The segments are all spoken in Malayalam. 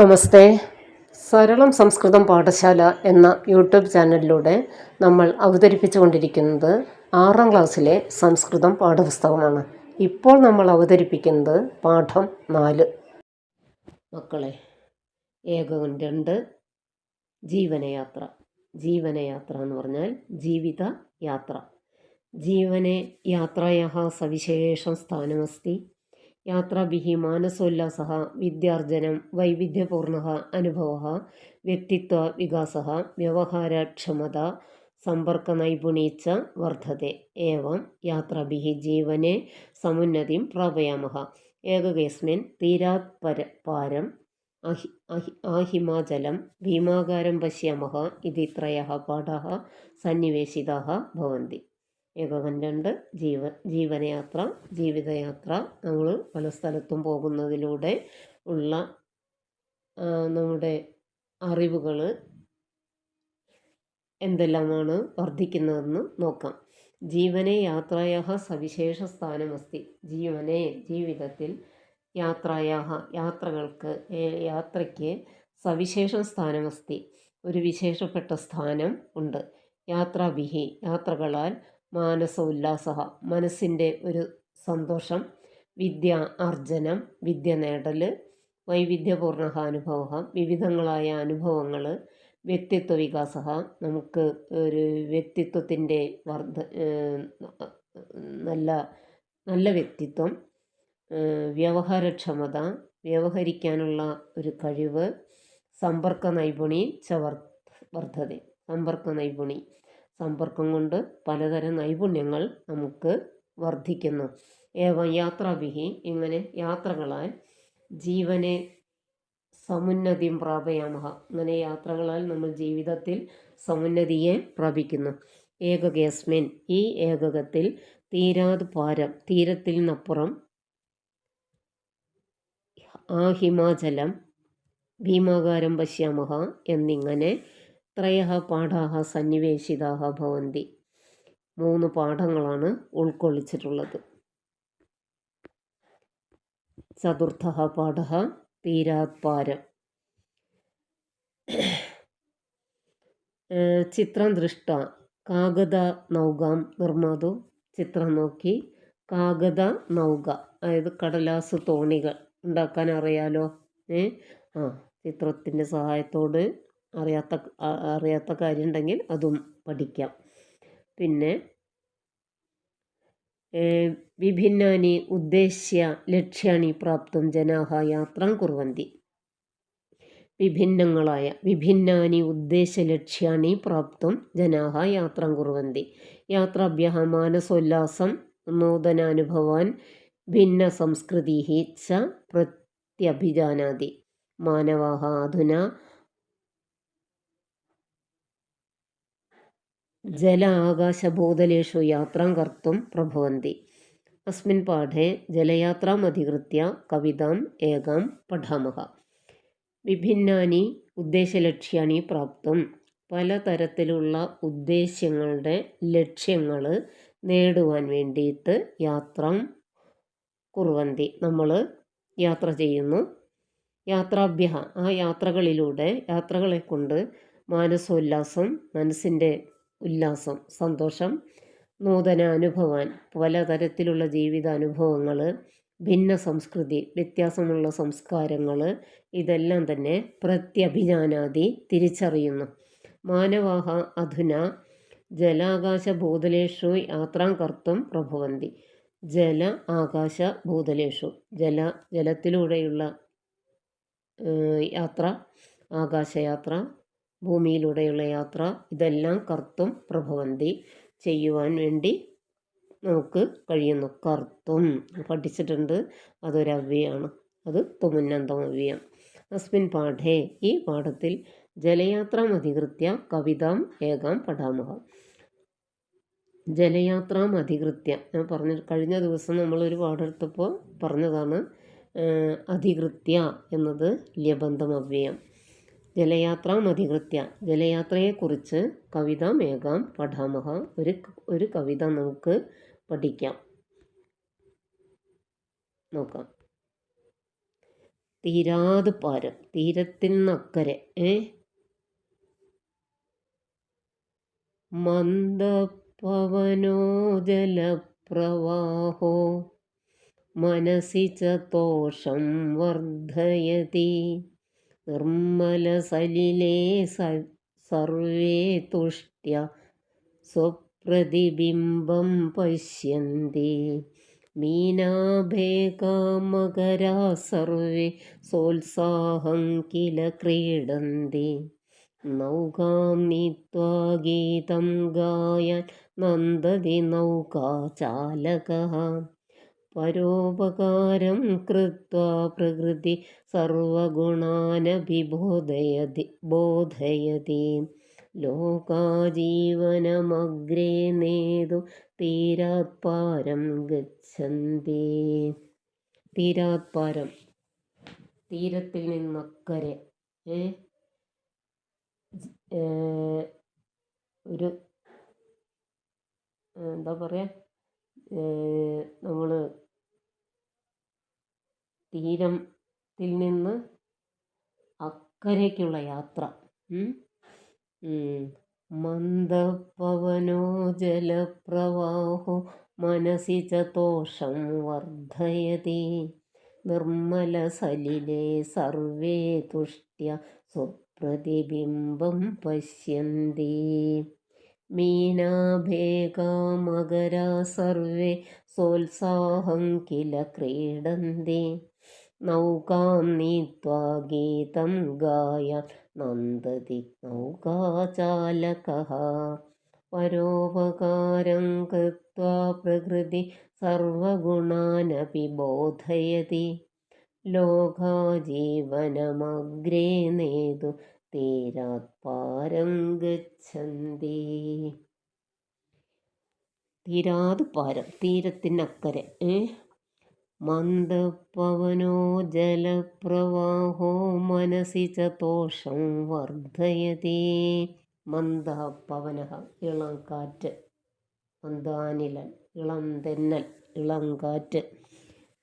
നമസ്തേ. സരളം സംസ്കൃതം പാഠശാല എന്ന യൂട്യൂബ് ചാനലിലൂടെ നമ്മൾ അവതരിപ്പിച്ചുകൊണ്ടിരിക്കുന്നത് ആറാം ക്ലാസ്സിലെ സംസ്കൃതം പാഠപുസ്തകമാണ്. ഇപ്പോൾ നമ്മൾ അവതരിപ്പിക്കുന്നത് പാഠം നാല്. മക്കളെ ഏകവും രണ്ട് ജീവനയാത്ര. ജീവനയാത്ര എന്ന് പറഞ്ഞാൽ ജീവിത യാത്ര. ജീവനെ യാത്രയാ സവിശേഷം സ്ഥാനമസ്തി. യാത്രാഭിः मानसोल्लासः विद्यार्जनं वैविध्यपूर्णः अनुभवः व्यक्तित्वविकासः व्यवहारक्षमता सम्पर्कनैपुणी च वर्धते एवं यात्राभिः जीवने समुन्नतिं प्रापयामः एककेस्मिन् तीरात् पर पारम् अहि अहि आहिमाचलं भीमाकारं पश्यामः इति त्रयः पाठाः सन्निवेशिताः भवन्ति ഏകകം രണ്ട് ജീവ ജീവനയാത്ര ജീവിതയാത്ര നമ്മൾ പല സ്ഥലത്തും പോകുന്നതിലൂടെ ഉള്ള നമ്മുടെ അറിവുകൾ എന്തെല്ലാമാണ് വർദ്ധിക്കുന്നതെന്ന് നോക്കാം. ജീവനെ യാത്രയാഹ സവിശേഷ സ്ഥാനമസ്തി. ജീവനെ ജീവിതത്തിൽ യാത്രയാഹ യാത്രകൾക്ക് യാത്രയ്ക്ക് സവിശേഷ സ്ഥാനമസ്തി. ഒരു വിശേഷപ്പെട്ട സ്ഥാനം ഉണ്ട്. യാത്രാവിഹി യാത്രകളാൽ മാനസ ഉല്ലാസ മനസ്സിന്റെ ഒരു സന്തോഷം വിദ്യ അർജനം വിദ്യ നേടൽ വൈവിധ്യപൂർണ അനുഭവ വിവിധങ്ങളായ അനുഭവങ്ങൾ വ്യക്തിത്വ വികാസ നമുക്ക് ഒരു വ്യക്തിത്വത്തിന്റെ വർദ്ധ നല്ല നല്ല വ്യക്തിത്വം വ്യവഹാരക്ഷമത വ്യവഹരിക്കാനുള്ള ഒരു കഴിവ് സമ്പർക്ക നൈപുണി ച വർദ്ധത സമ്പർക്ക നൈപുണി. സമ്പർക്കം കൊണ്ട് പലതരം നൈപുണ്യങ്ങൾ നമുക്ക് വർദ്ധിക്കുന്നു. ഏവം യാത്രാഭിഹി ഇങ്ങനെ യാത്രകളാൽ ജീവനെ സമുന്നതിയും പ്രാപയാമഹ. ഇങ്ങനെ യാത്രകളാൽ നമ്മൾ ജീവിതത്തിൽ സമുന്നതിയെ പ്രാപിക്കുന്നു. ഏകകേസ്മിൻ ഈ ഏകകത്തിൽ തീരാത് പാരം തീരത്തിൽ നിന്നപ്പുറം ആ ഹിമാചലം ഭീമാകാരം പശ്യാമഹ എന്നിങ്ങനെ ത്രയः പാഠാः സന്നിവേശിതാഹ ഭവന്തി. മൂന്ന് പാഠങ്ങളാണ് ഉൾക്കൊള്ളിച്ചിട്ടുള്ളത്. ചതുർത്ഥ പാഠ തീരാത്പാരം. ചിത്രം ദൃഷ്ട. കാഗത നൗകാം നിർമ്മാതു. ചിത്രം നോക്കി. കാഗത നൗക. അതായത് കടലാസ് തോണികൾ. ഉണ്ടാക്കാൻ അറിയാലോ? ഏ ആ ചിത്രത്തിന്റെ സഹായത്തോട് അറിയാത്ത അറിയാത്ത കാര്യം ഉണ്ടെങ്കിൽ അതും പഠിക്കാം. പിന്നെ വിഭിന്നാനി ഉദ്ദേശ്യ ലക്ഷ്യാണി പ്രാപ്തം ജനാഹ യാത്രം കുറുവന്തി. വിഭിന്നങ്ങളായ വിഭിന്നാനി ഉദ്ദേശലക്ഷ്യാണി പ്രാപ്തം ജനാഹ യാത്രം കുറുവന്തി. യാത്രാഭ്യ മാനസോല്ലാസം നൂതനാനുഭവാൻ ഭിന്ന സംസ്കൃതി ച പ്രത്യഭിജാനാതി മാനവാഹ അധുന ജല ആകാശഭൂതലേഷു യാത്രാം കർത്തും പ്രഭവന്തി. അസ്മിൻ പാഠേ ജലയാത്രാം ജലയാത്രാമധികൃത്യ കവിതാം ഏകാം പഠാമഹ. വിഭിന്നാനി ഉദ്ദേശലക്ഷ്യാണി പ്രാപ്തം. പലതരത്തിലുള്ള ഉദ്ദേശ്യങ്ങളുടെ ലക്ഷ്യങ്ങൾ നേടുവാൻ വേണ്ടിയിട്ട് യാത്ര കുറുവന്തി നമ്മൾ യാത്ര ചെയ്യുന്നു. യാത്രാഭ്യ ആ യാത്രകളിലൂടെ യാത്രകളെ കൊണ്ട് മാനസോല്ലാസം മനസ്സിന്റെ ഉല്ലാസം സന്തോഷം നൂതന അനുഭവാൻ പലതരത്തിലുള്ള ജീവിതാനുഭവങ്ങൾ ഭിന്ന സംസ്കൃതി വ്യത്യാസമുള്ള സംസ്കാരങ്ങൾ ഇതെല്ലാം തന്നെ പ്രത്യഭിജാനാദി തിരിച്ചറിയുന്നു. മാനവാഹ അധുന ജലാകാശ ഭൂതലേഷു യാത്രാം കർത്തും പ്രഭവന്തി. ജല ആകാശ ഭൂതലേഷു. ജല ജലത്തിലൂടെയുള്ള യാത്ര ആകാശയാത്ര ഭൂമിയിലൂടെയുള്ള യാത്ര. ഇതെല്ലാം കർത്തും പ്രഭവന്തി ചെയ്യുവാൻ വേണ്ടി നമുക്ക് കഴിയുന്നു. കർത്തും പഠിച്ചിട്ടുണ്ട്. അതൊരു അവ്യയാണ്. അത് തുമുന്നന്തം അവ്യം അസ്മിൻ പാഠേ ഈ പാഠത്തിൽ ജലയാത്രാം അധികൃത്യ കവിതാം ഏകാം പഠാമഹ. ജലയാത്രാം അധികൃത്യ ഞാൻ പറഞ്ഞ കഴിഞ്ഞ ദിവസം നമ്മളൊരു പാടെടുത്തപ്പോൾ പറഞ്ഞതാണ് അധികൃത്യ എന്നത് ലബന്ധം അവ്യയം ജലയാത്രാമധികൃത്യ ജലയാത്രയെക്കുറിച്ച് കവിത മേഘാം പഠാമഹ. ഒരു ഒരു കവിത നമുക്ക് പഠിക്കാം. നോക്കാം. തീരാത് പാരം തീരത്തിൽ നിന്നക്കരെ ഏ? മന്ദപ്പവനോ ജലപ്രവാഹോ മനസിച്ച തോഷം വർദ്ധയതി നിർമ്മല സലിലേ സർവേ തുഷ്ട്യ സ്വപ്രതിബിംബം പശ്യന്തി. മീനാഭേ കാമകരാ സർവേ സോത്സാഹം കില ക്രീഡന്തി. നൗകാം നീത്വാ ഗീതം ഗായൻ നന്ദതി നൗകാചാലകഃ പരോപകാരം കൃത്വാ പ്രകൃതി സർവഗുണാനഭിബോധയതി ബോധയതി. ലോകാജീവനമഗ്രേ നേതു തീരാത്പാരം ഗച്ഛന്തി. തീരാത്പാരം. തീരത്തിൽ നിന്നക്കരെ ഒരു എന്താ പറയുക നമ്മൾ തീരത്തിൽ നിന്ന് അക്കരയ്ക്കുള്ള യാത്ര. മന്ദപ്പവനോ ജലപ്രവാഹോ മനസി ച തോഷം വർദ്ധയതി. നിർമ്മലസലിലെ സർവേ തുഷ്ട്യ സ്വപ്രതിബിംബം പശ്യന്തി. മീനാഭേകാമകരാ സർവേ സോത്സാഹം കില ക്രീഡന്തി. നൗകാം നീത്വാ ഗീതം ഗായ. നന്ദതി നൗകാചാലകः. പരോപകാരം കൃത്വാ പ്രകൃതി സർവഗുണാനപി ബോധയതി. ലോകാജീവനമഗ്രേ നേതു തീരാത് പാരം ഗച്ഛന്തി തീരാത് പാരം തീരത്തിനക്കരെ മന്ദപവനോ ജലപ്രവാഹോ മനസി ചോഷം വർദ്ധയതി. മന്ദ പവന ഇളം കാറ്റ് മന്ദാനിലൻ ഇളം തെന്നൽ ഇളം കാറ്റ്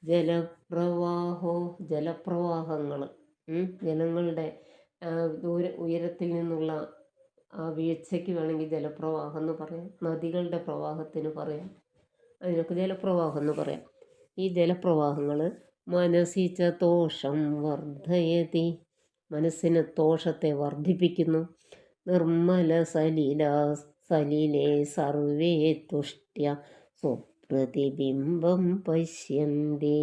ജലപ്രവാഹോ ജലപ്രവാഹങ്ങൾ ജലങ്ങളുടെ ദൂര ഉയരത്തിൽ നിന്നുള്ള ആ വീഴ്ചയ്ക്ക് വേണമെങ്കിൽ ജലപ്രവാഹം എന്ന് പറയാം. നദികളുടെ പ്രവാഹത്തിന് പറയാം. അതിനൊക്കെ ജലപ്രവാഹം എന്ന് പറയാം. ഈ ജലപ്രവാഹങ്ങൾ മനസ്സിച്ച തോഷം വർദ്ധയതി മനസ്സിന് തോഷത്തെ വർദ്ധിപ്പിക്കുന്നു. നിർമ്മല സലില സലിലെ സർവേ തുഷ്ട്യ സ്വപ്രതിബിംബം പശ്യന്തേ.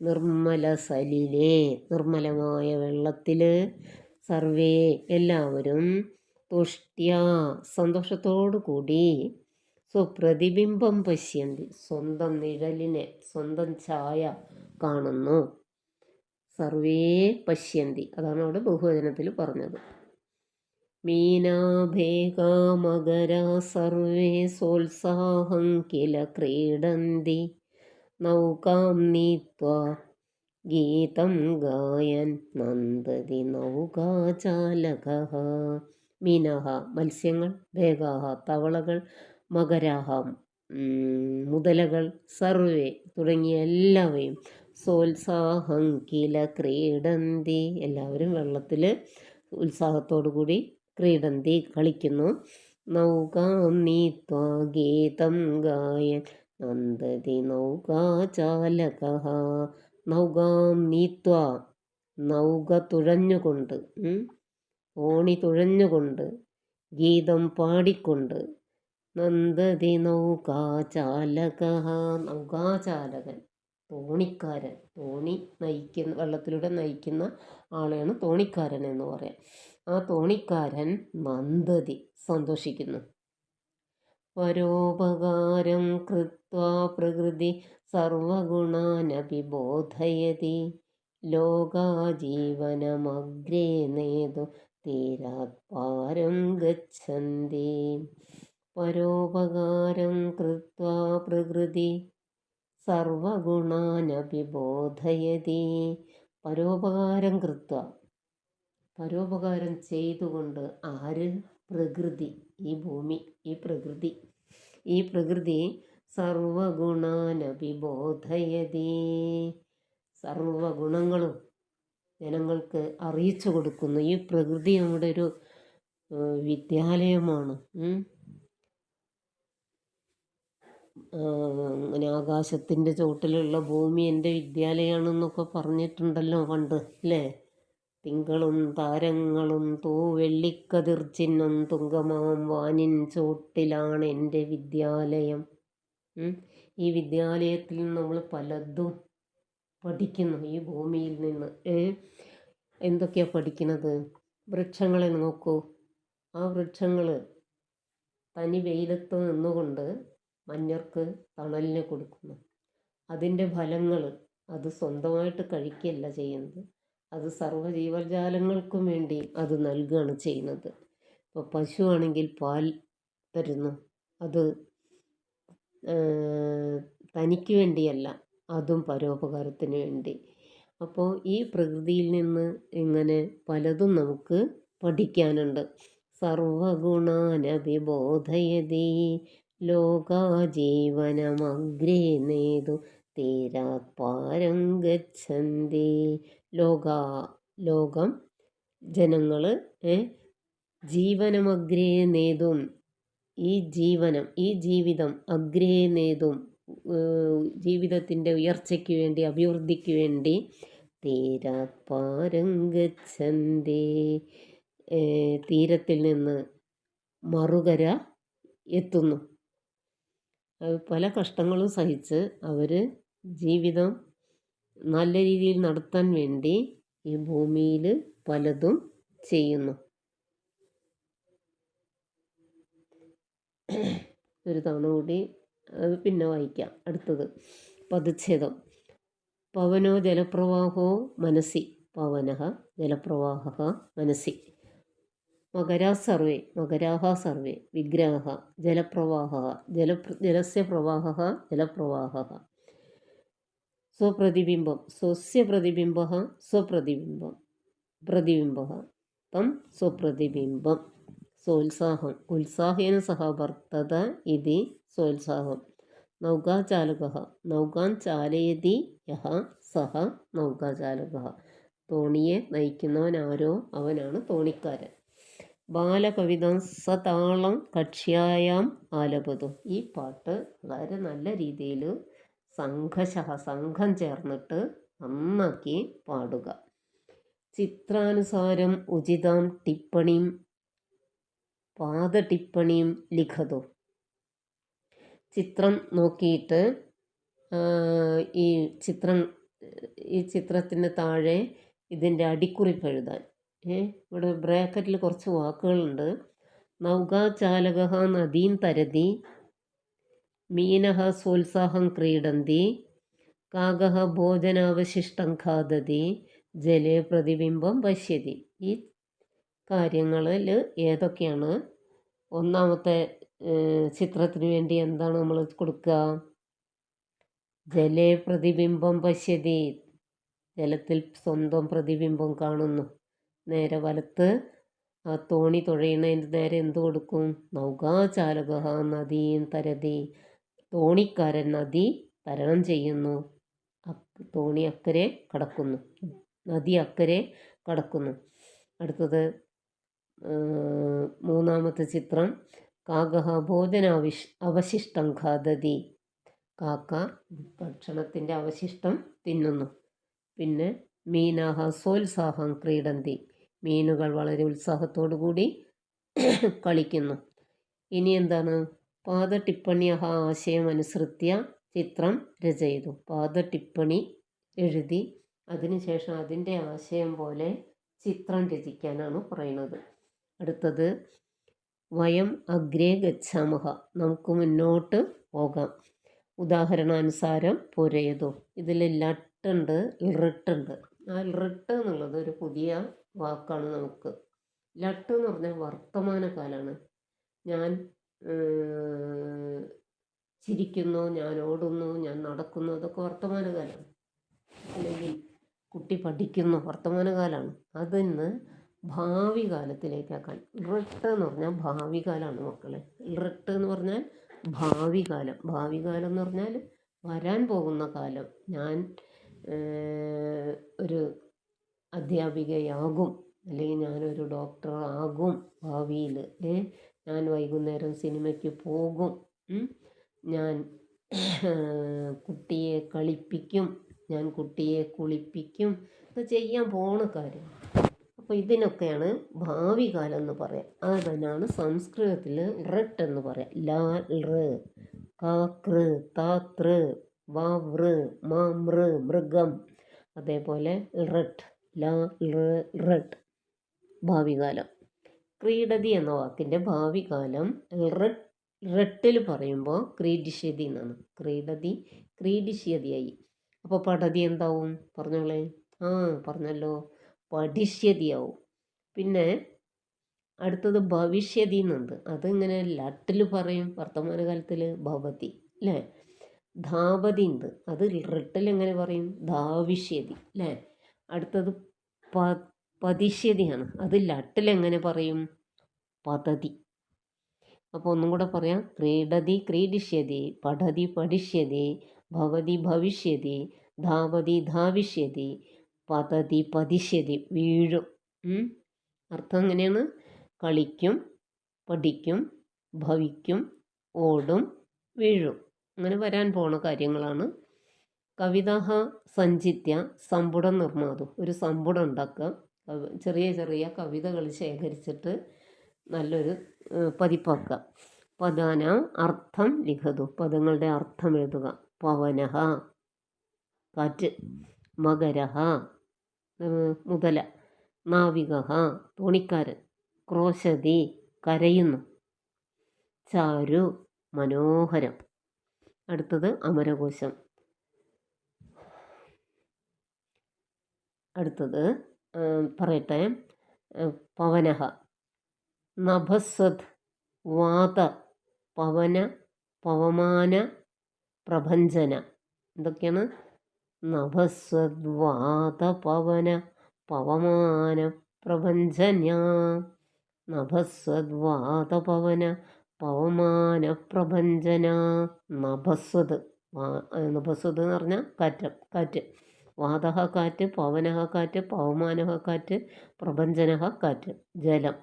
നിർമ്മല സലിലെ നിർമ്മലമായ വെള്ളത്തിൽ സർവേ എല്ലാവരും തുഷ്ട്യ. സന്തോഷത്തോടു കൂടി സ്വപ്രതിബിംബം പശ്യന്തി. സ്വന്തം നിഴലിനെ സ്വന്തം ഛായ കാണുന്നു. സർവേ പശ്യന്തി. അതാണ് അവിടെ ബഹുവചനത്തിൽ പറഞ്ഞത്. മീനാഭേകാമകര സർവേ സോത്സാഹം കില ക്രീഡന്തി. നൗകാം നീത്വ ഗീതം ഗായൻ നന്ദതി നൗകാചാലക. മീനഹ മത്സ്യങ്ങൾ ഭേഗാഹ തവളകൾ മകരാഹം. മുതലകൾ സർവേ തുടങ്ങിയ എല്ലാവയും സോത്സാഹം കില ക്രീഡന്തി. എല്ലാവരും വെള്ളത്തിൽ ഉത്സാഹത്തോടു കൂടി ക്രീഡന്തി കളിക്കുന്നു. നൗകാം നീത്വാ ഗീതം ഗായൻ. നന്ദതി നൗകാചാലക നൗകാം നീത്വ നൗക തുഴഞ്ഞുകൊണ്ട് ഓണി തുഴഞ്ഞുകൊണ്ട് ഗീതം പാടിക്കൊണ്ട് നന്ദതി നൗകാചാലക നൗകാചാലകൻ തോണിക്കാരൻ തോണി നയിക്കുന്ന വെള്ളത്തിലൂടെ നയിക്കുന്ന ആളെയാണ് തോണിക്കാരൻ എന്ന് പറയാം. ആ തോണിക്കാരൻ നന്ദതി സന്തോഷിക്കുന്നു. പരോപകാരം കൃത്വാ പ്രകൃതി സർവഗുണാനപി ബോധയതി ലോകാജീവനമഗ്രേ നേതു തീരാത് പാരം ഗച്ഛന്തി. പരോപകാരം കൃത്വാ പ്രകൃതി സർവഗുണാനഭിബോധയതി. പരോപകാരം കൃത്വ. പരോപകാരം ചെയ്തുകൊണ്ട് ആര്? പ്രകൃതി. ഈ ഭൂമി ഈ പ്രകൃതി. ഈ പ്രകൃതി സർവഗുണാനഭിബോധയതി. സർവഗുണങ്ങളും ജനങ്ങൾക്ക് അറിയിച്ചു കൊടുക്കുന്നു. ഈ പ്രകൃതി നമ്മുടെ ഒരു വിദ്യാലയമാണ്. അങ്ങനെ ആകാശത്തിന്റെ ചോട്ടിലുള്ള ഭൂമി എന്റെ വിദ്യാലയമാണെന്നൊക്കെ പറഞ്ഞിട്ടുണ്ടല്ലോ പണ്ട് അല്ലേ? തിങ്കളും താരങ്ങളും തൂവെള്ളിക്കതിർ ചിഹ്നം തുങ്കമാം വാനിൻ ചോട്ടിലാണ് എന്റെ വിദ്യാലയം. ഈ വിദ്യാലയത്തിൽ നമ്മൾ പലതും പഠിക്കുന്നു ഈ ഭൂമിയിൽ നിന്ന്. എന്തൊക്കെയാണ് പഠിക്കുന്നത്? വൃക്ഷങ്ങളെ നോക്കൂ. ആ വൃക്ഷങ്ങൾ തനി വെയിലത്ത് നിന്നുകൊണ്ട് മഞ്ഞർക്ക് തണലിനെ കൊടുക്കുന്നു. അതിന്റെ ഫലങ്ങൾ അത് സ്വന്തമായിട്ട് കഴിക്കുകയല്ല ചെയ്യുന്നത്. അത് സർവ ജീവജാലങ്ങൾക്കും വേണ്ടി അത് നൽകുകയാണ് ചെയ്യുന്നത്. ഇപ്പോൾ പശുവാണെങ്കിൽ പാൽ തരുന്നു. അത് തനിക്ക് വേണ്ടിയല്ല അതും പരോപകാരത്തിന് വേണ്ടി. അപ്പോൾ ഈ പ്രകൃതിയിൽ നിന്ന് ഇങ്ങനെ പലതും നമുക്ക് പഠിക്കാനുണ്ട്. സർവഗുണാനവിബോധയതി ലോകാജീവനമഗ്രേ നേതു തീരാത് പാരം ഗച്ഛന്തി ലോക ലോകം ജനങ്ങൾ ജീവനമഗ്രേ നേതും ഈ ജീവനം ഈ ജീവിതം അഗ്രേ നേതും ജീവിതത്തിന്റെ ഉയർച്ചയ്ക്ക് വേണ്ടി അഭിവൃദ്ധിക്ക് വേണ്ടി തീരാത് പാരം ഗച്ഛന്തി തീരത്തിൽ നിന്ന് മറുകര എത്തുന്നു. പല കഷ്ടങ്ങളും സഹിച്ച് അവർ ജീവിതം നല്ല രീതിയിൽ നടത്താൻ വേണ്ടി ഈ ഭൂമിയിൽ പലതും ചെയ്യുന്നു. ഒരു തവണ കൂടി അത് പിന്നെ വായിക്കാം. അടുത്തത്. പദച്ഛേദം. പവനോ ജലപ്രവാഹോ മനസ്സി. പവന ജലപ്രവാഹ മനസ്സി. മകരാ സർവേ മകരാഹ സർവേ വിഗ്രഹ ജലപ്രവാഹ ജല ജലസ്യ പ്രവാഹ ജലപ്രവാഹ. സ്വപ്രതിബിംബം സ്വസ്യ പ്രതിബിംബ സ്വപ്രതിബിംബം പ്രതിബിംബ. തം സ്വപ്രതിബിംബം സോത്സാഹം ഉത്സാഹേന സഹ വർത്തത ഇതി സോത്സാഹം നൗകാചാലക നൗകാൻ ചാലയതി യഹ സഹ നൗകാചാലക. തോണിയെ നയിക്കുന്നവൻ ആരോ അവനാണ് തോണിക്കാരൻ. ബാലകവിതം സതാളം കക്ഷ്യായാം ആലപതു. ഈ പാട്ട് വളരെ നല്ല രീതിയിൽ സംഘശഹ സംഘം ചേർന്നിട്ട് നന്നാക്കി പാടുക. ചിത്രാനുസാരം ഉചിതാം ടിപ്പണിയും പാദടിപ്പണിയും ലിഖതു. ചിത്രം നോക്കിയിട്ട് ഈ ചിത്രം ഈ ചിത്രത്തിന് താഴെ ഇതിന്റെ അടിക്കുറിപ്പ് എഴുതാൻ. ഇവിടെ ബ്രാക്കറ്റിൽ കുറച്ച് വാക്കുകളുണ്ട്. നൗകാചാലക നദീം തരതി മീനഹ സോത്സാഹം ക്രീഡന്തി കാക ഭോജനാവശിഷ്ടം ഖാദതി ജലെ പ്രതിബിംബം പശ്യതി. ഈ കാര്യങ്ങളിൽ ഏതൊക്കെയാണ്? ഒന്നാമത്തെ ചിത്രത്തിന് വേണ്ടി എന്താണ് നമ്മൾ കൊടുക്കുക ജലേ പ്രതിബിംബം പശ്യതി ജലത്തിൽ സ്വന്തം പ്രതിബിംബം കാണുന്നു. നേരെ വലത്ത് ആ തോണി തുഴയണതിന്റെ നേരെ എന്ത് കൊടുക്കും? നൗകാചാലക നദീൻ തരതി തോണിക്കാരൻ നദി തരണം ചെയ്യുന്നു. തോണി അക്കരെ കടക്കുന്നു. നദി അക്കരെ കടക്കുന്നു. അടുത്തത് മൂന്നാമത്തെ ചിത്രം. കാകഹ ഭോജനാവിഷ് അവശിഷ്ടം ഖാദതി കാക്ക ഭക്ഷണത്തിന്റെ അവശിഷ്ടം തിന്നുന്നു. പിന്നെ മീനാഹ സോത്സാഹം ക്രീഡന്തി. മീനുകൾ വളരെ ഉത്സാഹത്തോടു കൂടി കളിക്കുന്നു. ഇനി എന്താണ്? പാദ ടിപ്പണി ആ ആശയം അനുസൃത്യ ചിത്രം രചയിതു പാദ ടിപ്പണി എഴുതി അതിനുശേഷം അതിന്റെ ആശയം പോലെ ചിത്രം രചിക്കാനാണ് പറയുന്നത്. അടുത്തത് വയം അഗ്രേ ഗച്ഛാമഹ. നമുക്ക് മുന്നോട്ട് പോകാം. ഉദാഹരണാനുസാരം പുരയതു. ഇതിൽ ലട്ടുണ്ട് ഇറിട്ടുണ്ട് ആ ഇറിട്ട് എന്നുള്ളത് ഒരു പുതിയ വാക്കാണ് നമുക്ക്. ലട്ട് എന്ന് പറഞ്ഞാൽ വർത്തമാനകാലമാണ് ഞാൻ ചിരിക്കുന്നു ഞാൻ ഓടുന്നു ഞാൻ നടക്കുന്നു അതൊക്കെ വർത്തമാനകാലമാണ് അല്ലെങ്കിൽ കുട്ടി പഠിക്കുന്നു വർത്തമാനകാലമാണ് അതിന്ന് ഭാവി കാലത്തിലേക്കാക്കാൻ ഇറട്ട് എന്ന് പറഞ്ഞാൽ ഭാവി കാലമാണ് മക്കളെ. ഇറട്ട് എന്ന് പറഞ്ഞാൽ ഭാവി കാലം ഭാവി കാലം എന്ന് പറഞ്ഞാൽ വരാൻ പോകുന്ന കാലം. ഞാൻ ഒരു അധ്യാപികയാകും. അല്ലെങ്കിൽ ഞാനൊരു ഡോക്ടർ ആകും ഭാവിയിൽ ഞാൻ വൈകുന്നേരം സിനിമയ്ക്ക് പോകും. ഞാൻ കുട്ടിയെ കളിപ്പിക്കും. ഞാൻ കുട്ടിയെ കുളിപ്പിക്കും. ഇത് ചെയ്യാൻ പോണ കാര്യം. അപ്പോൾ ഇതിനൊക്കെയാണ് ഭാവി കാലം എന്ന് പറയാം. അത് തന്നെയാണ് സംസ്കൃതത്തിൽ റട്ട് എന്ന് പറയാം. ലാ ഋ കാകൃ താതൃ വാവൃ മാമൃ മൃഗം. അതേപോലെ റട്ട് ലാ റെഡ് ഭാവികാലം. ഭാവി കാലം ക്രീഡതി എന്ന വാക്കിന്റെ ഭാവികാലം കാലം റട്ട് റട്ടിൽ പറയുമ്പോൾ ക്രീഡിഷ്യതി എന്നാണ്. ക്രീഡതി ക്രീഡിഷ്യതിയായി. അപ്പോൾ പഠതി എന്താവും? പറഞ്ഞോളെ. ആ പറഞ്ഞല്ലോ. പഠിഷ്യതിയാവും. പിന്നെ അടുത്തത് ഭവിഷ്യതി എന്നുണ്ട്. അതിങ്ങനെ ലട്ടിൽ പറയും? വർത്തമാനകാലത്തിൽ ഭവതി അല്ലേ ധാപതി ഉണ്ട്. അത് റിട്ടിൽ എങ്ങനെ പറയും? ധാവിഷ്യതി അല്ലേ അടുത്തത് പ പതിഷ്യതിയാണ് അത് ലട്ടിൽ എങ്ങനെ പറയും? പതതി. അപ്പോൾ ഒന്നും കൂടെ പറയാം. ക്രീഡതി ക്രീഡിഷ്യതി പഠതി പഠിഷ്യതി ഭവതി ഭവിഷ്യതി ധാവതി ധാവിഷ്യതി പതതി പതിഷ്യതി വീഴും. അർത്ഥം എങ്ങനെയാണ്? കളിക്കും പഠിക്കും ഭവിക്കും ഓടും വീഴും. അങ്ങനെ വരാൻ പോണ കാര്യങ്ങളാണ് കവിതാഹ സഞ്ചിത്യ സമ്പുടം നിർമ്മാതും. ഒരു സമ്പുടം ഉണ്ടാക്കുക. ചെറിയ ചെറിയ കവിതകൾ ശേഖരിച്ചിട്ട് നല്ലൊരു പതിപ്പാക്കുക. പദാന അർത്ഥം ലിഖതു. പദങ്ങളുടെ അർത്ഥം എഴുതുക. പവനഹ കാറ്റ് മകരഹ മുതല നാവിക തോണിക്കാരൻ ക്രോശതി കരയുന്നു ചാരു മനോഹരം. അടുത്തത് അമരകോശം. അടുത്തത് പറയട്ടെ പവന നഭസ്വത് വാത പവന പവമാന പ്രഭഞ്ജന. എന്തൊക്കെയാണ്? നഭസ്വത് വാത പവന പവമാന പ്രഭഞ്ജന. നഭസ്വത് വാത പവന പവമാന പ്രഭഞ്ജന. നഭസ്വത് നഭസ്വത് എന്ന് പറഞ്ഞാൽ കാറ്റ് കാറ്റ്. വാതഹ കാറ്റ് പവനഹ കാറ്റ് പവമാനഹ കാറ്റ് പ്രപഞ്ചനഹ കാറ്റ് ജലം.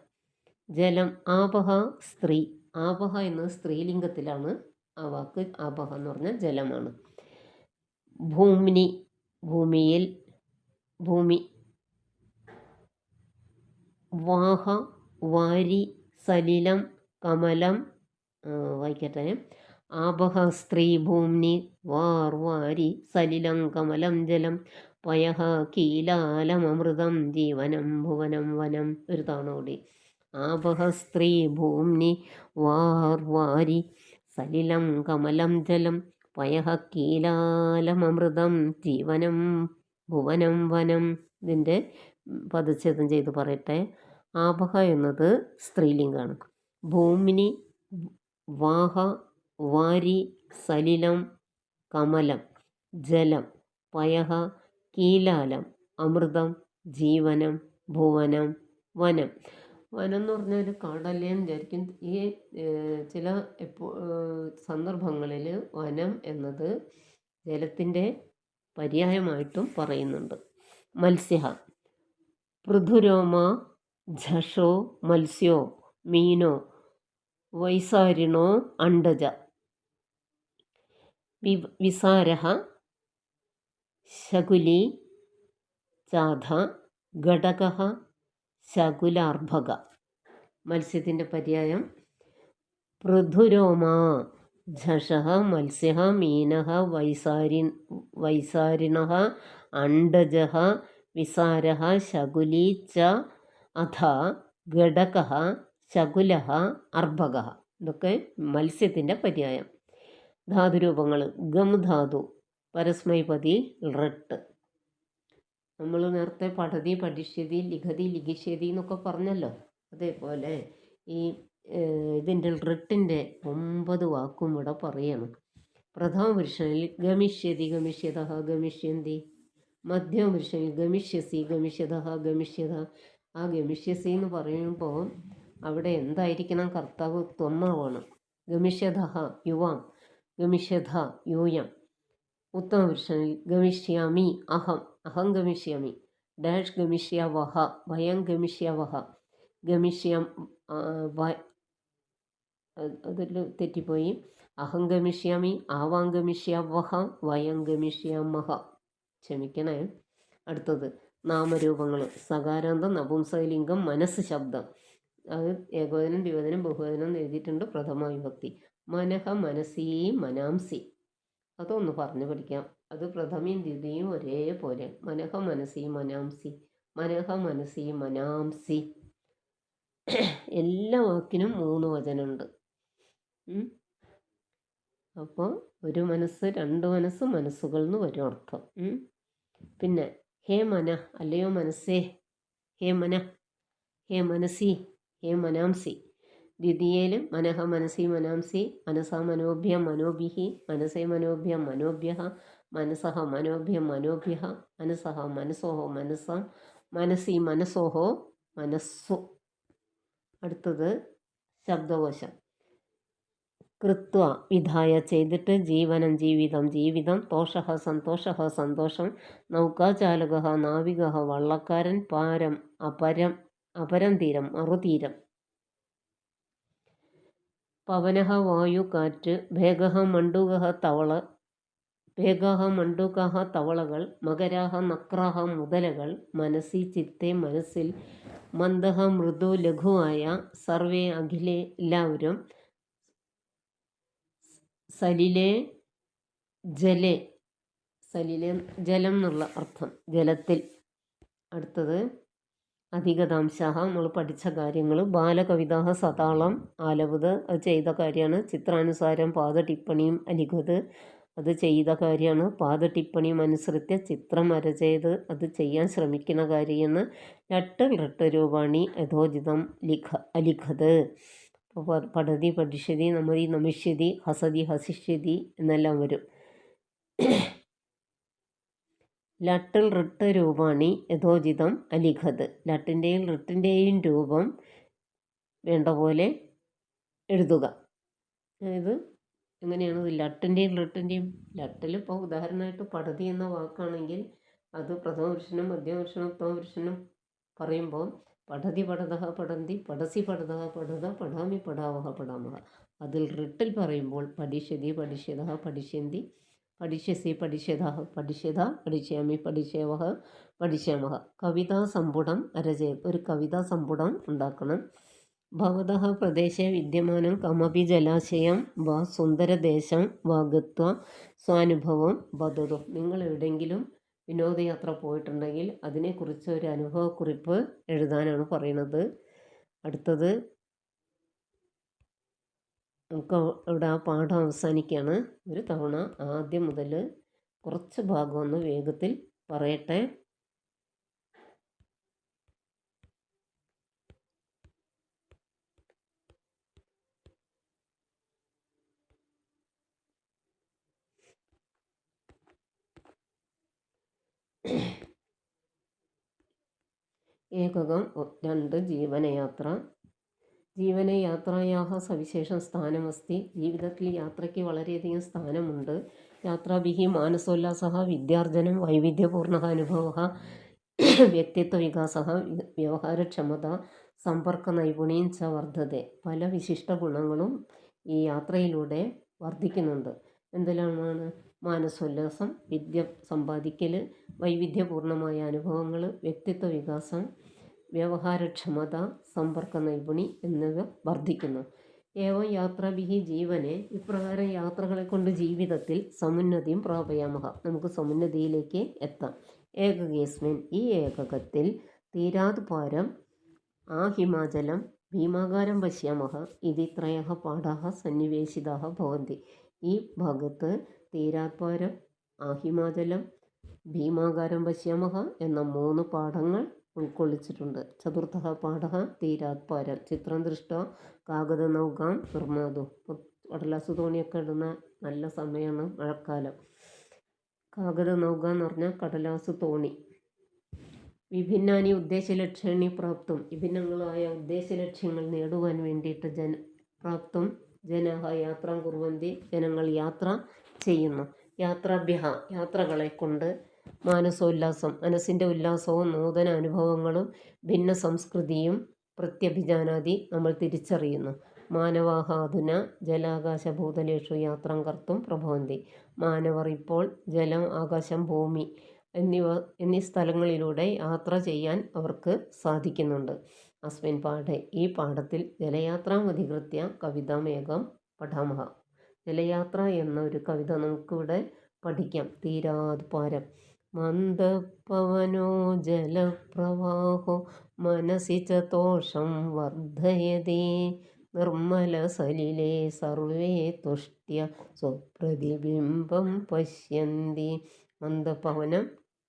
ജലം ആപഹ സ്ത്രീ. ആപഹ എന്നത് സ്ത്രീലിംഗത്തിലാണ്. ആ വാക്ക് ആപഹ എന്ന് പറഞ്ഞാൽ ജലമാണ്. ഭൂമിനി ഭൂമിയിൽ ഭൂമി വാഹ വാരി സലിലം കമലം വായിക്കട്ടെ. ആപഹ സ്ത്രീ ഭൂമ്നി വാർ വാരി സലിലം കമലം ജലം പയഹ കീലാലമൃതം ജീവനം ഭുവനം വനം. ഒരു തവണ കൂടി. ആപഹ സ്ത്രീ ഭൂമ്നി വാർവാരി സലിലം കമലം ജലം പയഹ കീലാലമൃതം ജീവനം ഭുവനം വനം. ഇതിന്റെ പദച്ഛേദം ചെയ്ത് പറയട്ടെ. ആപഹ എന്നത് സ്ത്രീലിംഗമാണ് ഭൂമിനി വാഹ വാരി സലിലം കമലം ജലം പയഹ കീലാലം അമൃതം ജീവനം ഭുവനം വനം. വനം എന്ന് പറഞ്ഞാൽ കടലേ എന്ന് വിചാരിക്കും. ഈ ചില സന്ദർഭങ്ങളിൽ വനം എന്നത് ജലത്തിന്റെ പര്യായമായിട്ടും പറയുന്നുണ്ട്. മത്സ്യ പൃഥുരോമ ഝഷോ മത്സ്യോ മീനോ വൈസാരിണോ അണ്ടജ വി വിസാരഹ ശകുലി ചാധ ഘടക ശകുലാർഭക. മത്സ്യത്തിന്റെ പര്യായം. പൃഥുരോമ ഝഷ മത്സ്യ മീന വൈസാരി വൈസാരിണ അണ്ടജ വിസാര ശകുലി ച അഥ ഘടക ശകുല അർഭക ഇതൊക്കെ മത്സ്യത്തിന്റെ പര്യായം. ധാതുരൂപങ്ങൾ ഗം ധാതു പരസ്മൈപതി റട്ട് നമ്മൾ നേരത്തെ പഠതി പഠിഷ്യതി ലിഖതി ലിഖിഷ്യതി എന്നൊക്കെ പറഞ്ഞല്ലോ. അതേപോലെ ഈ ഇതിന്റെ റിട്ടിന്റെ ഒമ്പത് വാക്കും ഇവിടെ പറയണം. പ്രഥമ പുരുഷനിൽ ഗമിഷ്യതി ഗമിഷ്യത ഗമിഷ്യന്തി. മധ്യമ പുരുഷനിൽ ഗമിഷ്യസി ഗമിഷ്യത ഗമിഷ്യത. ആ ഗമിഷ്യസി എന്ന് പറയുമ്പോൾ അവിടെ എന്തായിരിക്കണം കർത്താവ് തൊന്നാവണം ഗമിഷ്യത യുവാം. ഗമിഷ്യത യൂയം. ഉത്തമ പുരുഷനിൽ ഗമിഷ്യാമി അഹം. അഹം ഗമിഷ്യാമി. ഡാഷ് ഗമിഷ്യ വഹ വയം ഗമിഷ്യ വഹ ഗമിഷ്യം അതിൽ തെറ്റിപ്പോയി. അഹം ഗമിഷ്യാമി ആവാം ഗമിഷ്യ വഹ വയം ഗമിഷ്യാമഹ. ക്ഷമിക്കണേ. അടുത്തത് നാമരൂപങ്ങൾ സകാരാന്തം നപുംസകലിംഗം മനസ്സ് ശബ്ദം. അത് ഏകോദനം ദ്വിവദനം ബഹുവദനം എഴുതിയിട്ടുണ്ട് പ്രഥമ വിഭക്തി. മനഃ മനസീ മനാംസി. അതൊന്ന് പറഞ്ഞു പഠിക്കാം. അത് പ്രഥമയും ദ്വിതീയും ഒരേപോലെ. മനഹ മനസി മനാംസി മനഹ മനസി മനാംസി. എല്ലാ വാക്കിനും മൂന്ന് വചനമുണ്ട്. അപ്പോൾ ഒരു മനസ്സ് രണ്ട് മനസ്സ് മനസ്സുകൾ എന്ന് വരും അർത്ഥം. പിന്നെ ഹേ മന അല്ലയോ മനസ്സേ? ഹേ മന ഹേ മനസി ഹേ മനാംസി. ദ്വിതീയയിൽ മനഃ മനസി മനാംസി മനസ മനോഭ്യ മനോഭിഹി മനസേ മനോഭ്യ മനോഭ്യ മനസഹ മനോഭ്യ മനോഭ്യ മനസഹ മനസ്സോഹോ മനസ്സ മനസി മനസ്സോഹോ മനസ്സു. അടുത്തത് ശബ്ദകോശം. കൃത്വ വിധായ ചെയ്തിട്ട് ജീവനം ജീവിതം ജീവിതം തോഷ സന്തോഷ സന്തോഷം നൗകാചാലക നാവിക വള്ളക്കാരൻ പാരം അപരം അപരം തീരം മറുതീരം. പവനഹ വായു കാറ്റ് ഭേഗഹ മണ്ടുകഹ തവള ഭേഗഹ മണ്ടുകഹ തവളകൾ മകരാഹ നക്രാഹ മുതലകൾ മനസ്സി ചിത്തെ മനസ്സിൽ മന്ദഹ മൃദു ലഘുവായ സർവേ അഖിലെ എല്ലാവരും സലിലെ ജലെ സലിലെ ജലം എന്നുള്ള അർത്ഥം ജലത്തിൽ. അടുത്തത് അധികതാംശ നമ്മൾ പഠിച്ച കാര്യങ്ങൾ ബാലകവിതാഹ സതാളം ആലവത് അത് ചെയ്ത കാര്യമാണ്. ചിത്രാനുസാരം പാദ ടിപ്പണിയും അലിഖത് അത് ചെയ്ത കാര്യമാണ്. പാദ ടിപ്പണിയും അനുസരിച്ച് ചിത്രം അരചെയ്ത് അത് ചെയ്യാൻ ശ്രമിക്കുന്ന കാര്യമെന്ന് രട്ട് രട്ട് രൂപാണി യഥോചിതം ലിഖ അലിഖത്. പഠതി പഠിഷ്യതി നമതി നമിഷ്യതി ഹസതി ഹസിഷ്യതി എന്നെല്ലാം വരും. ലട്ടിൽ റിട്ട് രൂപാണി യഥോചിതം അലിഖത്. ലട്ടിന്റെയും റിട്ടിന്റെയും രൂപം വേണ്ട പോലെ എഴുതുക. അതായത് എങ്ങനെയാണ്? ലട്ടിന്റെയും റിട്ടിന്റെയും ലട്ടിൽ ഇപ്പോൾ ഉദാഹരണമായിട്ട് പടതി എന്ന വാക്കാണെങ്കിൽ അത് പ്രഥമപുരുഷനും മധ്യപുരുഷനും ഉത്തമപുരുഷനും പുരുഷനും ഉത്തമ പുരുഷനും പറയുമ്പോൾ പടതി പടതഹ പടന്തി പടസി പടതഹ പടത പടാമി പടാവഹ പടാമഹ. അതിൽ റിട്ടിൽ പറയുമ്പോൾ പഠിഷ്യതി പഠിഷ്യത പഠിഷ്യന്തി പഠിഷ്യസി പഠിഷ്യത പഠിഷ്യത പഠിഷ്യാമി പഠിഷ്യാമഹ. കവിതാ സമ്പുടം അരചയം ഒരു കവിതാ സമ്പുടം ഉണ്ടാക്കണം. ഭവത പ്രദേശേ വിദ്യമാനം കമപി ജലാശയം വാ സുന്ദരദേശം വാ ഗത്വ സ്വാനുഭവം വദതു നിങ്ങൾ എവിടെയെങ്കിലും വിനോദയാത്ര പോയിട്ടുണ്ടെങ്കിൽ അതിനെക്കുറിച്ച് ഒരു അനുഭവക്കുറിപ്പ് എഴുതാനാണ് പറയുന്നത്. അടുത്തത് നമുക്ക് ഇവിടെ ആ പാഠം അവസാനിക്കുകയാണ്. ഒരു തവണ ആദ്യം മുതൽ കുറച്ച് ഭാഗം ഒന്ന് വേഗത്തിൽ പറയട്ടെ. ഏകകം രണ്ട് ജീവനയാത്ര. ജീവനയാത്രായാഹ സവിശേഷം സ്ഥാനമസ്തി. ജീവിതത്തിൽ യാത്രയ്ക്ക് വളരെയധികം സ്ഥാനമുണ്ട്. യാത്രാഭിഹി മാനസോല്ലാസ വിദ്യാർജനം വൈവിധ്യപൂർണ അനുഭവ വ്യക്തിത്വവികാസ വ്യവഹാരക്ഷമത സമ്പർക്ക നൈപുണ്യം ച വർദ്ധതെ പല വിശിഷ്ട ഗുണങ്ങളും ഈ യാത്രയിലൂടെ വർദ്ധിക്കുന്നുണ്ട്. എന്തെല്ലാമാണ്? മാനസോല്ലാസം വിദ്യ സമ്പാദിക്കൽ വൈവിധ്യപൂർണമായ അനുഭവങ്ങൾ വ്യക്തിത്വ വികാസം വ്യവഹാരക്ഷമത സമ്പർക്ക നൈപുണി എന്നിവ വർദ്ധിക്കുന്നു. ഏവം യാത്രാഭിഹി ജീവനെ ഇപ്രകാരം യാത്രകളെ കൊണ്ട് ജീവിതത്തിൽ സമുന്നതിയും പ്രാപയാമഹ. നമുക്ക് സമുന്നതിയിലേക്ക് എത്താം. ഏകകേസ്മിൻ. ഈ ഏകകത്തിൽ തീരാത് പാരം ആ ഹിമാചലം ഭീമാകാരം പശ്യാമഹ ഇതിത്രയ പാഠ സന്നിവേശിതാ ഭവന്തി. ഈ ഭാഗത്ത് തീരാത്പാരം ഹിമാചലം ഭീമാകാരം പശ്യാമഹ എന്ന മൂന്ന് പാഠങ്ങൾ ഉൾക്കൊള്ളിച്ചിട്ടുണ്ട്. ചതുർത്ഥ പാഠ തീരാത്പാരം ചിത്രം ദൃഷ്ട കാഗത നൗകാം നിർമ്മാതു കടലാസ് തോണിയൊക്കെ ഇടുന്ന നല്ല സമയമാണ് മഴക്കാലം. കാഗത നൗക എന്ന് പറഞ്ഞാൽ കടലാസ് തോണി. വിഭിന്നാനി ഉദ്ദേശലക്ഷ്യാണി പ്രാപ്തും. വിഭിന്നങ്ങളായ ഉദ്ദേശലക്ഷ്യങ്ങൾ നേടുവാൻ വേണ്ടിയിട്ട് ജന പ്രാപ്തും ജനഹ യാത്ര കുറുവന്തി ജനങ്ങൾ യാത്ര ചെയ്യുന്നു. യാത്രാഭ്യഹ യാത്രകളെ കൊണ്ട് മാനസോല്ലാസം മനസ്സിന്റെ ഉല്ലാസവും നൂതന അനുഭവങ്ങളും ഭിന്ന സംസ്കൃതിയും പ്രത്യഭിജാനാദി നമ്മൾ തിരിച്ചറിയുന്നു. മാനവാഹാധുന ജലാകാശ ഭൂതലേഷു യാത്രം കർത്തും പ്രഭവന്തി. മാനവർ ഇപ്പോൾ ജലം ആകാശം ഭൂമി എന്നിവ എന്നീ സ്ഥലങ്ങളിലൂടെ യാത്ര ചെയ്യാൻ അവർക്ക് സാധിക്കുന്നുണ്ട്. അസ്മിൻ പാഠെ ഈ പാഠത്തിൽ ജലയാത്രാമധികൃത്യ കവിതാമേകം പഠാമഹ. ജലയാത്ര എന്ന ഒരു കവിത നമുക്കിവിടെ പഠിക്കാം. തീരാത് പാരം. മന്ദപവനോ ജലപ്രവാഹോ മനസി ച തോഷം വർദ്ധയതേ. നിർമ്മലസലിലെ സർവേ തുഷ്ട്യ സ്വപ്രതിബിംബം പശ്യന്തി. മന്ദപവനം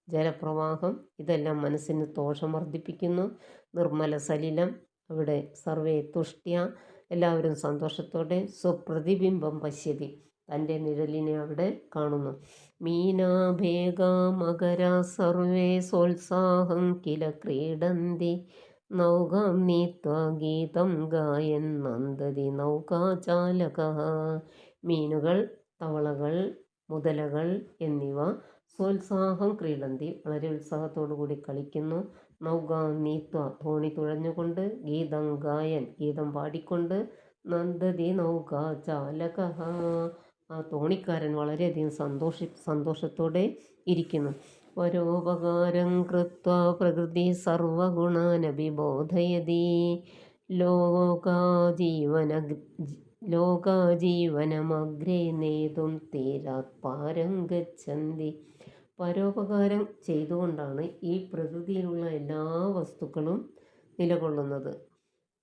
ജലപ്രവാഹം ഇതെല്ലാം മനസ്സിന് ദോഷം വർദ്ധിപ്പിക്കുന്നു. നിർമ്മല സലിലം അവിടെ സർവേ തുഷ്ട്യ. എല്ലാവരും സന്തോഷത്തോടെ സ്വപ്രതിബിംബം പശ്യതി. തന്റെ നിഴലിനെ അവിടെ കാണുന്നു. മീനാഭേഗ മകര സർവേ സോത്സാഹം കില ക്രീഡന്തി. നൗകാം നീത്വ ഗീതം ഗായൻ നന്ദതി. നൗകാചാലക മീനുകൾ തവളകൾ മുതലകൾ എന്നിവ സോത്സാഹം ക്രീഡന്തി വളരെ ഉത്സാഹത്തോടു കൂടി കളിക്കുന്നു. നൗകാം നീത്വ തോണി തുഴഞ്ഞുകൊണ്ട് ഗീതം ഗായൻ ഗീതം പാടിക്കൊണ്ട് നന്ദതി നൗക ചാലക. ആ തോണിക്കാരൻ വളരെയധികം സന്തോഷി സന്തോഷത്തോടെ ഇരിക്കുന്നു. പരോപകാരം കൃത്വ പ്രകൃതി സർവഗുണാനഭിബോധയതി. ലോകാജീവന ലോകാജീവനമഗ്രേ നേതും തീരാത് പാരം ഗച്ഛന്തി. പരോപകാരം ചെയ്തുകൊണ്ടാണ് ഈ പ്രകൃതിയിലുള്ള എല്ലാ വസ്തുക്കളും നിലകൊള്ളുന്നത്.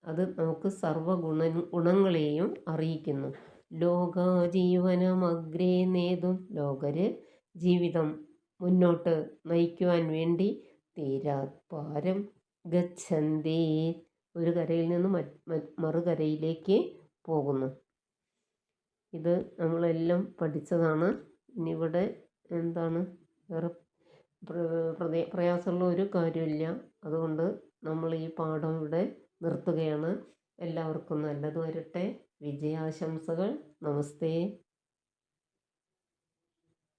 അത് നമുക്ക് സർവ ഗുണ ഗുണങ്ങളെയും അറിയിക്കുന്നു. ലോകാജീവനമഗ്രേ നേതും ലോകര് ജീവിതം മുന്നോട്ട് നയിക്കുവാൻ വേണ്ടി തീരാപാരം ഗച്ഛന്തേ. ഒരു കരയിൽ നിന്ന് മറുകരയിലേക്ക് പോകുന്നു. ഇത് നമ്മളെല്ലാം പഠിച്ചതാണ്. ഇനി എന്താണ്? വേറെ പ്രയാസമുള്ള ഒരു കാര്യമില്ല. അതുകൊണ്ട് നമ്മൾ ഈ പാഠം ഇവിടെ നിർത്തുകയാണ്. എല്ലാവർക്കും നല്ലത് വരട്ടെ. വിജയാശംസകൾ. നമസ്തേ.